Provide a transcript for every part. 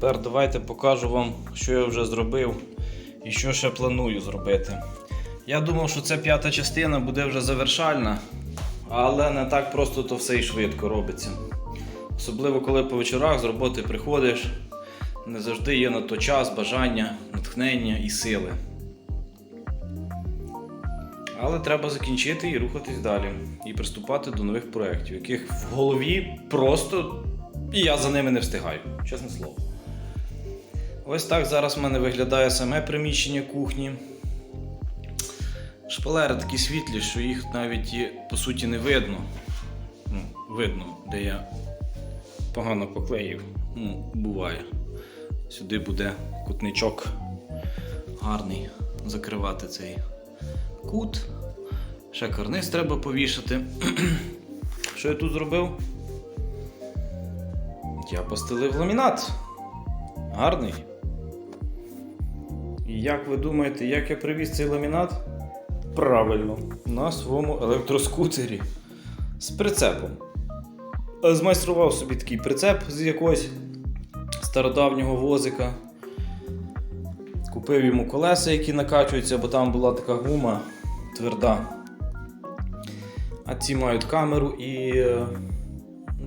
Тепер давайте покажу вам, що я вже зробив і що ще планую зробити. Я думав, що ця п'ята частина буде вже завершальна, але не так просто то все і швидко робиться. Особливо, коли по вечорах з роботи приходиш, не завжди є на то час, бажання, натхнення і сили. Але треба закінчити і рухатись далі, і приступати до нових проєктів, яких в голові просто і я за ними не встигаю, чесне слово. Ось так зараз в мене виглядає саме приміщення кухні. Шпалери такі світлі, що їх навіть по суті не видно. Ну, видно, де я погано поклеїв. Ну, буває. Сюди буде кутничок гарний закривати цей кут. Ще карниз треба повішати. Що я тут зробив? Я постелив ламінат. Гарний. І як ви думаєте, як я привіз цей ламінат? Правильно, на своєму електроскутері з прицепом. Е, Змайстрував собі такий прицеп з якогось стародавнього возика. Купив йому колеса, які накачуються, бо там була така гума тверда. А ці мають камеру і е,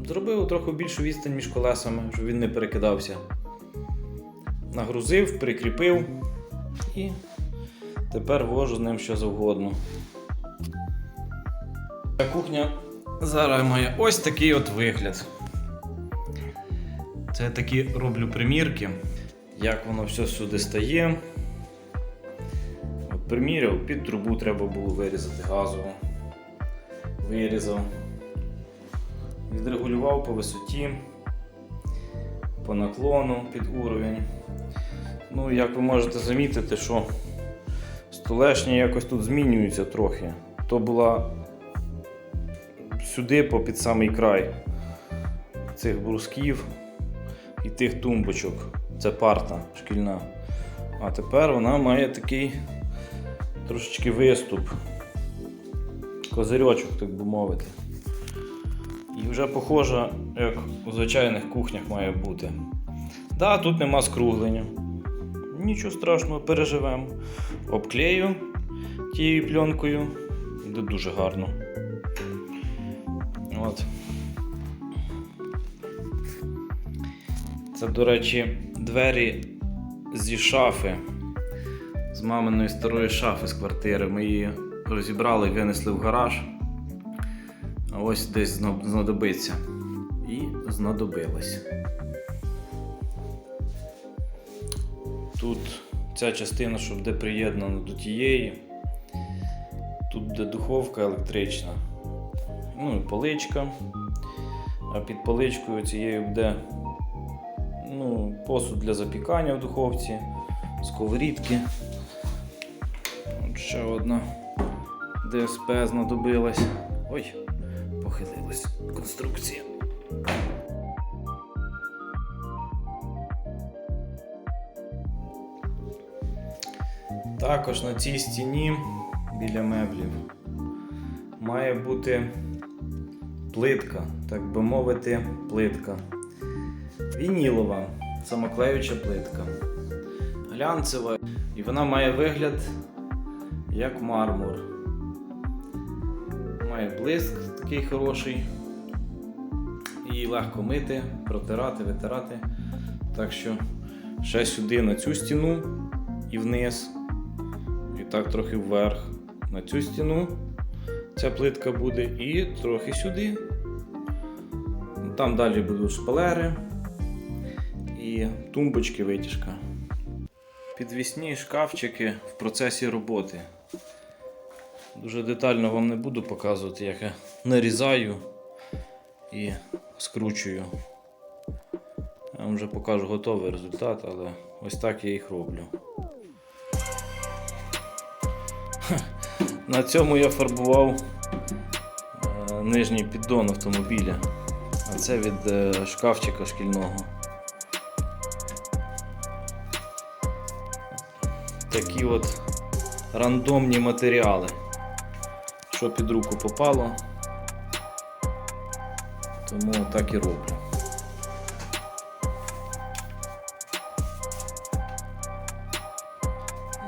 зробив трохи більшу відстань між колесами, щоб він не перекидався. Нагрузив, прикріпив і тепер вожу з ним що завгодно. Ця кухня зараз має ось такий от вигляд. Це такі роблю примірки, як воно все сюди стає. От приміряв, під трубу треба було вирізати газову. Вирізав. Відрегулював по висоті, по наклону під уровень. Ну, як ви можете замітити, що столешня якось тут змінюється трохи. То була сюди по під самий край цих брусків і тих тумбочок. Це парта шкільна. А тепер вона має такий трошечки виступ. Козирьочок, так би мовити. І вже похожа, як у звичайних кухнях має бути. Да, тут нема скруглення. Нічого страшного, переживемо. Обклею тією пленкою. Буде дуже гарно. От. Це, до речі, двері зі шафи. З маминої старої шафи з квартири. Ми її розібрали винесли в гараж. А ось десь знадобиться. І знадобилось. Тут ця частина, що буде приєднана до тієї. Тут буде духовка електрична. Ну і поличка. А під поличкою цією буде ну, посуд для запікання в духовці, сковорідки. От ще одна ДСП знадобилась. Ой, похилилась конструкція. Також на цій стіні біля меблів має бути плитка, так би мовити, плитка. Вінілова, самоклеюча плитка. Глянцева. І вона має вигляд як мармур. Має блиск такий хороший. Її легко мити, протирати, витирати. Так що ще сюди на цю стіну і вниз. Так трохи вверх. На цю стіну ця плитка буде і трохи сюди. Там далі будуть шпалери і тумбочки витяжка. Підвісні шкафчики в процесі роботи. Дуже детально вам не буду показувати, як я нарізаю і скручую. Я вам вже покажу готовий результат, але ось так я їх роблю. На цьому я фарбував е, нижній піддон автомобіля, а це від е, шкафчика шкільного. Такі от рандомні матеріали, що під руку попало, тому так і роблю.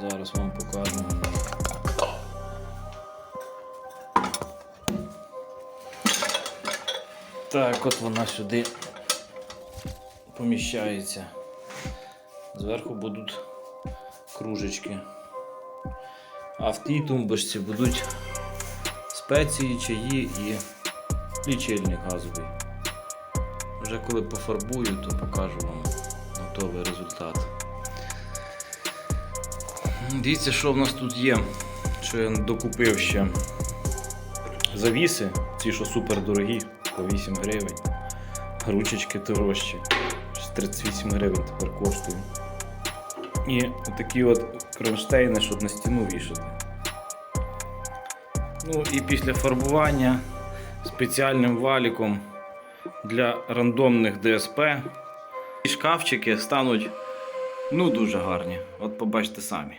Зараз вам покажу. Так, от вона сюди поміщається. Зверху будуть кружечки. А в тій тумбочці будуть спеції, чаї і лічильник газовий. Вже коли пофарбую, то покажу вам готовий результат. Дивіться, що в нас тут є. Що я докупив ще завіси, ці, що супер дорогі, по 8 гривень. Ручечки дорожчі. Щось 38 гривень тепер коштує. І такі от кронштейни, щоб на стіну вішати. Ну і після фарбування спеціальним валіком для рандомних ДСП. І шкафчики стануть ну дуже гарні. От побачите самі.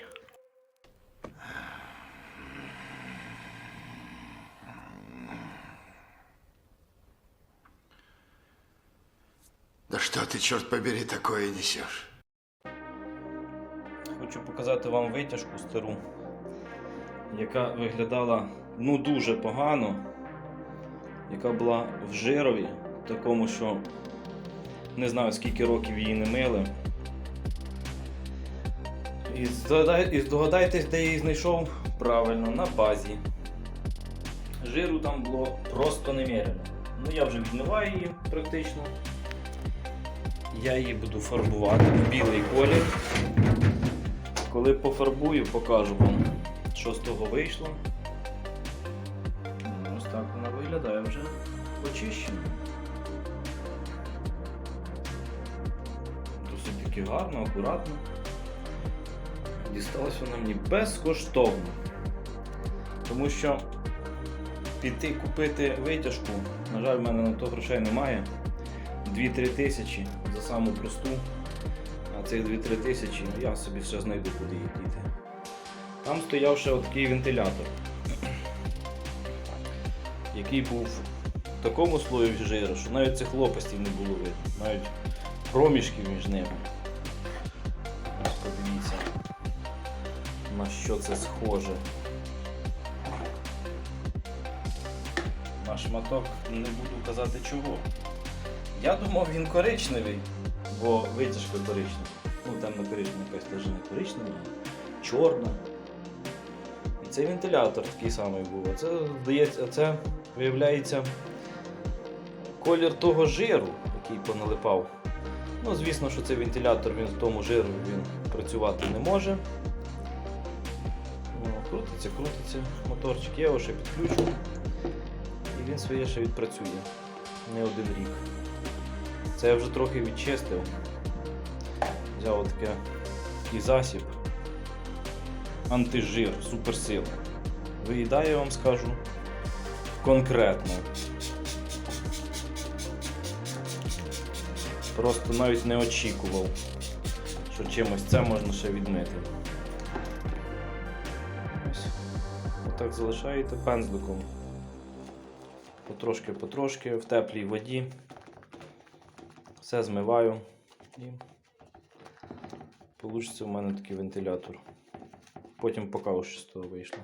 Да что ты, черт побери, такое несешь? Хочу показати вам витяжку стару, яка виглядала ну дуже погано, яка була в жирові, такому, що не знаю скільки років її не мили. І здогадайтесь, де я її знайшов правильно, на базі. Жиру там було просто немерено. Ну я вже відмиваю її практично. Я її буду фарбувати в білий колір. Коли пофарбую, покажу вам, що з того вийшло. Ну, Ось так вона виглядає вже очищена. Досить таки гарно, акуратно. Дісталась вона мені безкоштовно. Тому що піти купити витяжку, на жаль, в мене на то грошей немає. 2-3 тисячі саму просту. А цих 2-3 тисячі ну, я собі ще знайду, куди їх діти. Там стояв ще такий вентилятор, який був в такому слої жиру, що навіть цих лопастей не було видно, навіть проміжків між ними. Ось подивіться, на що це схоже. На шматок не буду казати чого. Я думав він коричневий, бо витяжка коричнева. Ну, темно коричнева якась теж не коричнева, чорна. І цей вентилятор такий самий був. Це, здається, це виявляється колір того жиру, який поналипав. Ну, звісно, що цей вентилятор він в тому жиру він працювати не може. Ну, крутиться, крутиться моторчик, я його ще підключу. І він своє ще відпрацює не один рік. Це я вже трохи відчистив. Взяв таке, такий засіб. Антижир, суперсила. Виїдає, я вам скажу конкретно. Просто навіть не очікував, що чимось це можна ще відмити. Ось. Отак залишаєте пензликом. Потрошки-потрошки в теплій воді. Все змиваю і вийде у мене такий вентилятор. Потім покажу, що з того вийшло.